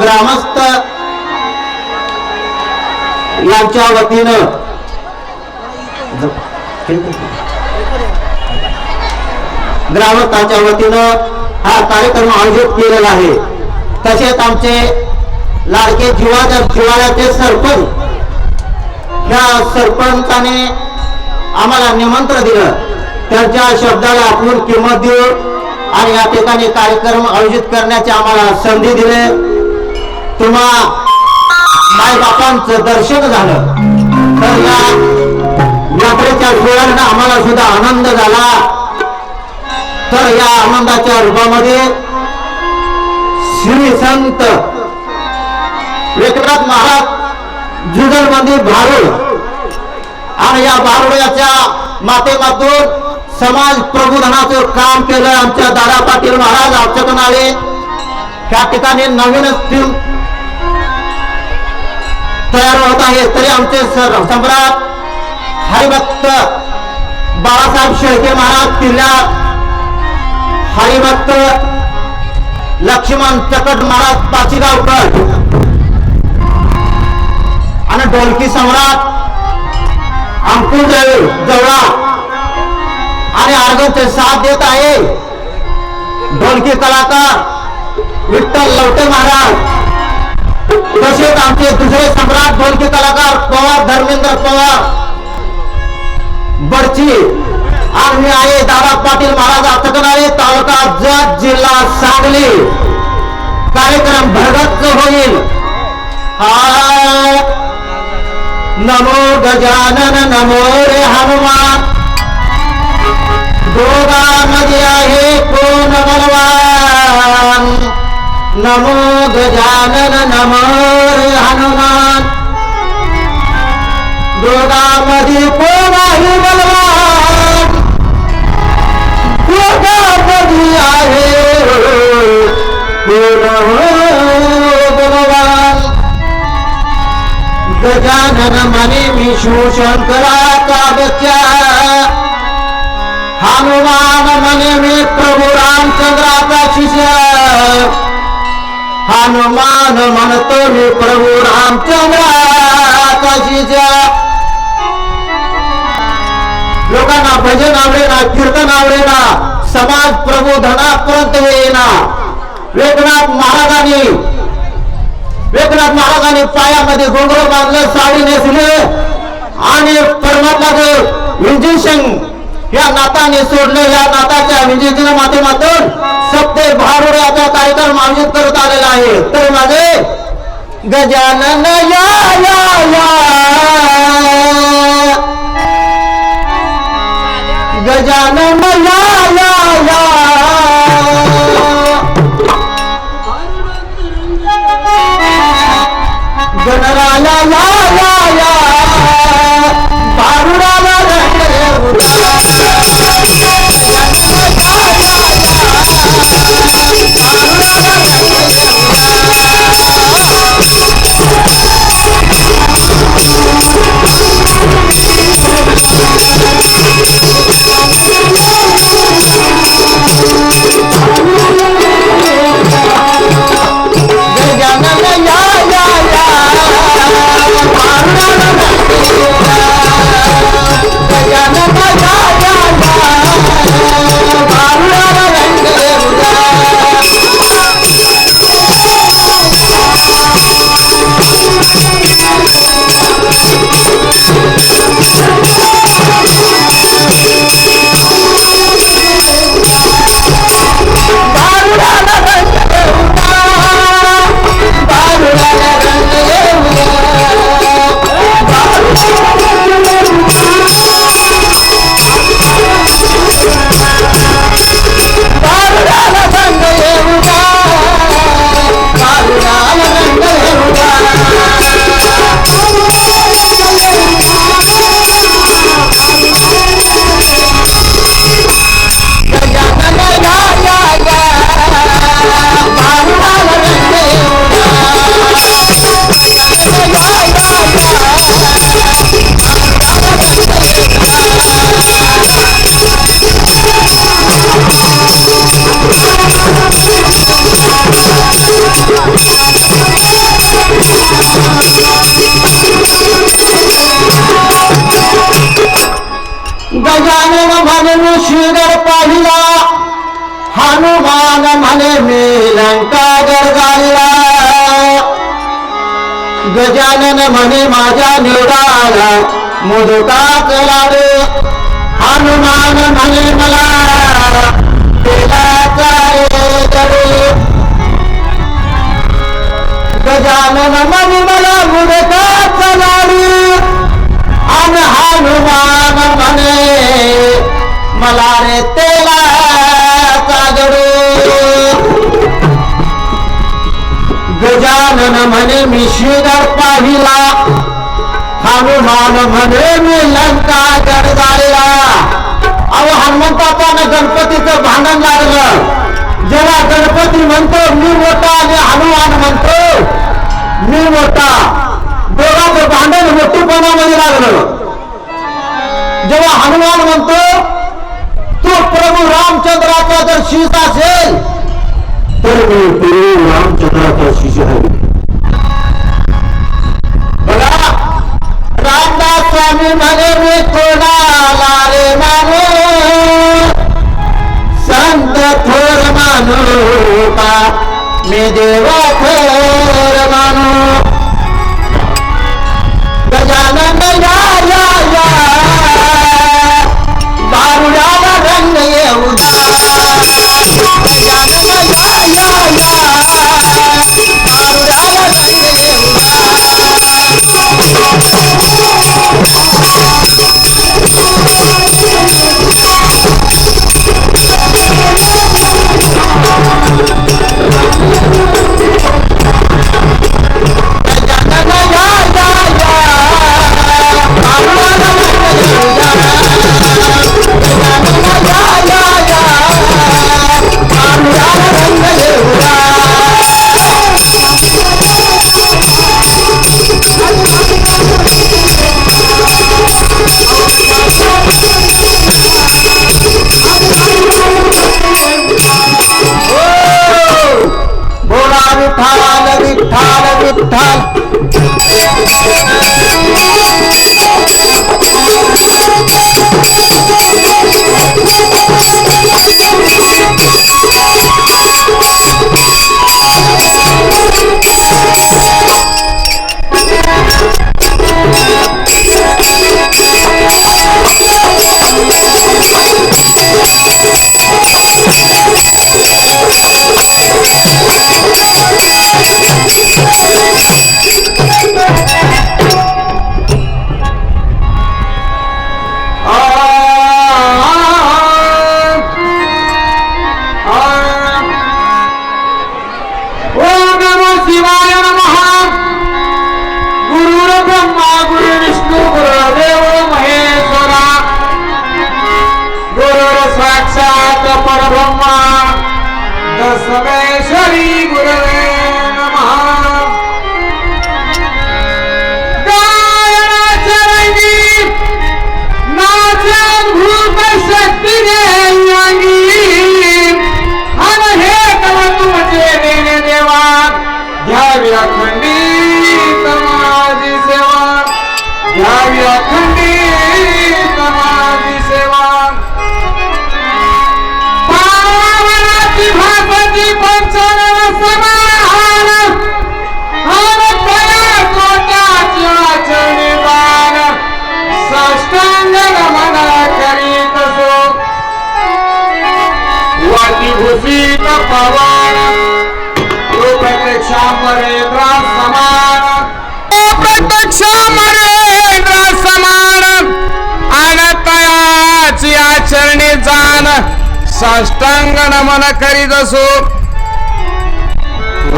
ग्रामस्थ यांच्या वतीनं ग्रामस्थांच्या वतीनं हा कार्यक्रम आयोजित केलेला आहे. तसेच आमचे लाडके जिवाच्या जिवाळ्याचे सरपंच ह्या सरपंचाने आम्हाला निमंत्रण दिलं. त्यांच्या शब्दाला आपण किंमत देऊ आणि या ठिकाणी कार्यक्रम आयोजित करण्याची आम्हाला संधी दिली. तुम्हा मायबापांचं दर्शन झालं. तर या यात्रेच्या डोळ्यांना आम्हाला सुद्धा आनंद झाला. तर या आनंदाच्या रूपामध्ये श्री संत एकनाथ महाराज जुगलबंदी भारूड आणि या भारुड्याच्या माध्यमातून समाज प्रबोधनाचं काम केलं. आमच्या दादा पाटील महाराज आमच्याकडून आले. त्या ठिकाणी नवीनच तयार होत आहेत तरी आमचे सर सम्राट हरिभक्त बाळासाहेब शेळके महाराज किल्ला हरिभक्त लक्ष्मण चकट महाराज पाचीगावकर आणि ढोलकी सम्राट अंकुर जवळा आणि अर्गनचे साथ देत आहे. ढोलकी कलाकार विठ्ठल लवटे महाराज. तसेच आमचे दुसरे सम्राट ढोलकी कलाकार पवार धर्मेंद्र पवार. बडची आणि आहे दादा पाटील महाराज आचकणारे तालुका जत जिल्हा सांगली. कार्यक्रम भरगत होईल. हा नमो गजानन नमो रे हनुमान. दोघांमध्ये आहे कोण बलवान? नमो गजानन नमो रे हनुमान। दोघांमध्ये कोण आहे बलवान। दोघांमध्ये आहे कोण बलवान गजानन मने मी शिवशंकराचा बच्चा हनुमान मने मी प्रभू रामचंद्राचा शिष्य हनुमान म्हणतो मी प्रभू रामचंद्राचा लोकांना भजन आवडेना कीर्तन आवडेना समाज प्रबोधनापर्यंत येईना. एकनाथ महाराजांनी एकनाथ महाराजांनी पायामध्ये गोंधळ बांधलं साडी नेसले आणि परमात्माचं इंजेक्शन या नाताने सोडले या नाताच्या विजेच्या माध्यमातून सप्ते भारुड्याचा कार्यक्रम आयोजित करत आलेला आहे. तर माझे गजानन या या या. गजानन गजानन म्हणे माझ्या निवडाला मोदकाच लाडू हनुमान म्हणे मला गजानन म्हणे मला मोदकाच लाडू अन हनुमान म्हणे मला रे तेला कागडू गजानन म्हणे मी श्रीधर पाहिला. हनुमान म्हणे मी लंका गडदारीला अहो हनुमंतापानं गणपतीचं भांडण लागलं जेव्हा गणपती म्हणतो मी मोठा आणि हनुमान म्हणतो मी मोठा. दोघांचं भांडण मोठेपणामध्ये लागलं. जेव्हा हनुमान म्हणतो तो प्रभू रामचंद्राचा जर शीत असेल तर मी मी बोला विठ्ठल विठ्ठल विठ्ठल ओम परब्रह्मा दसमेश्वरी गुरवे नमः। गायनाच्या रंगी नाचन भूत शक्तीने हे तव तुमचे देणे देवा। घ्यावी अखंडित माझी सेवा। घ्यावी जाण साष्टांग नमन करीत असो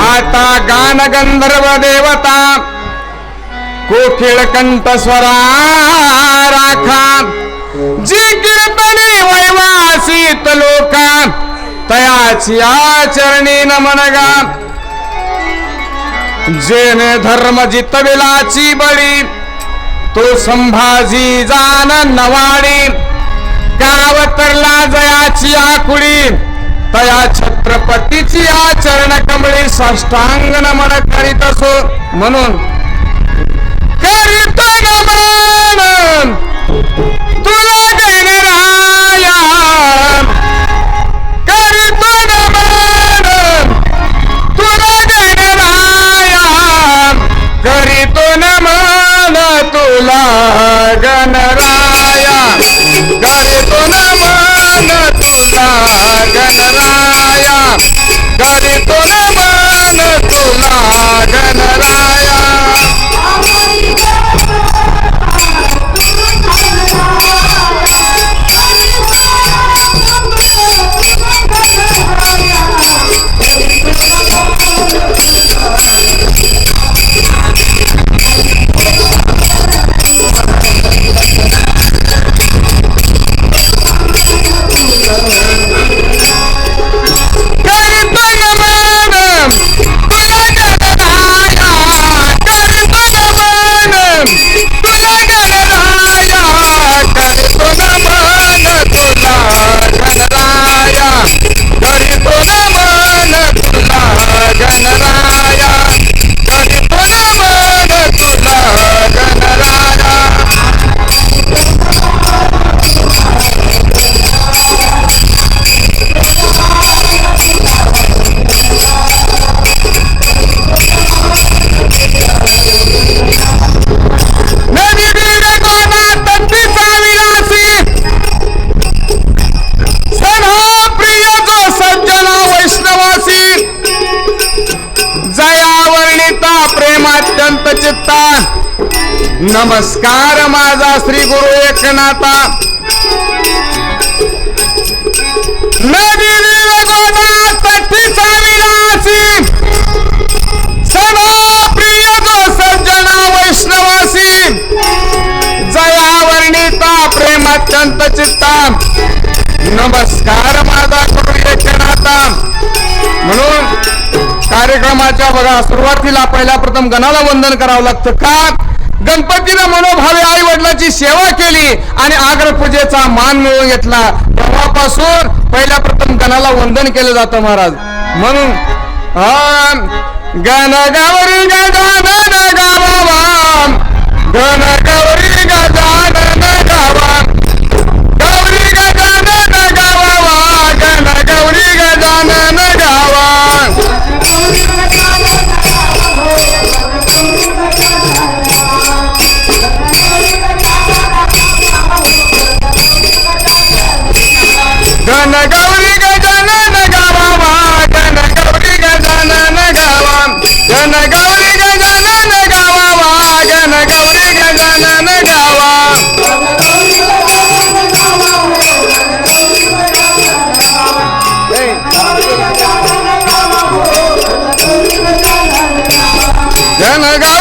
आता गान गंधर्व देवता कोकिळ कंठ स्वरा राखा जी कीर्तने वैवासित लोका तयाची आचरणी नमन गा जेने धर्म जितविलाची बळी तो संभाजी जान नवाडी. गावतरला जयाची आकुळी. तया छत्रपतीची आचरण कमळी साष्टांग नमन करीत असो. म्हणून करीत नमन तुला गणराया नमस्कार माझा श्री गुरु एकनाथा. नदी सदा प्रिय जो सज्जना वैष्णवासी. जया वर्णिता प्रेमात्यंत चित्ता. नमस्कार माझा गुरु एकनाथा. म्हणून कार्यक्रमाच्या बघा सुरुवातीला पहिल्या प्रथम गणाला वंदन करावं लागतं का? गणपतीनं मनोभावे आई वडिलांची सेवा केली आणि आग्रपूजेचा मान मिळवून घेतला. तेव्हापासून पहिल्या प्रथम गणाला वंदन केलं जातं महाराज. म्हणून हा, गण गौरी गावा गण Virgo.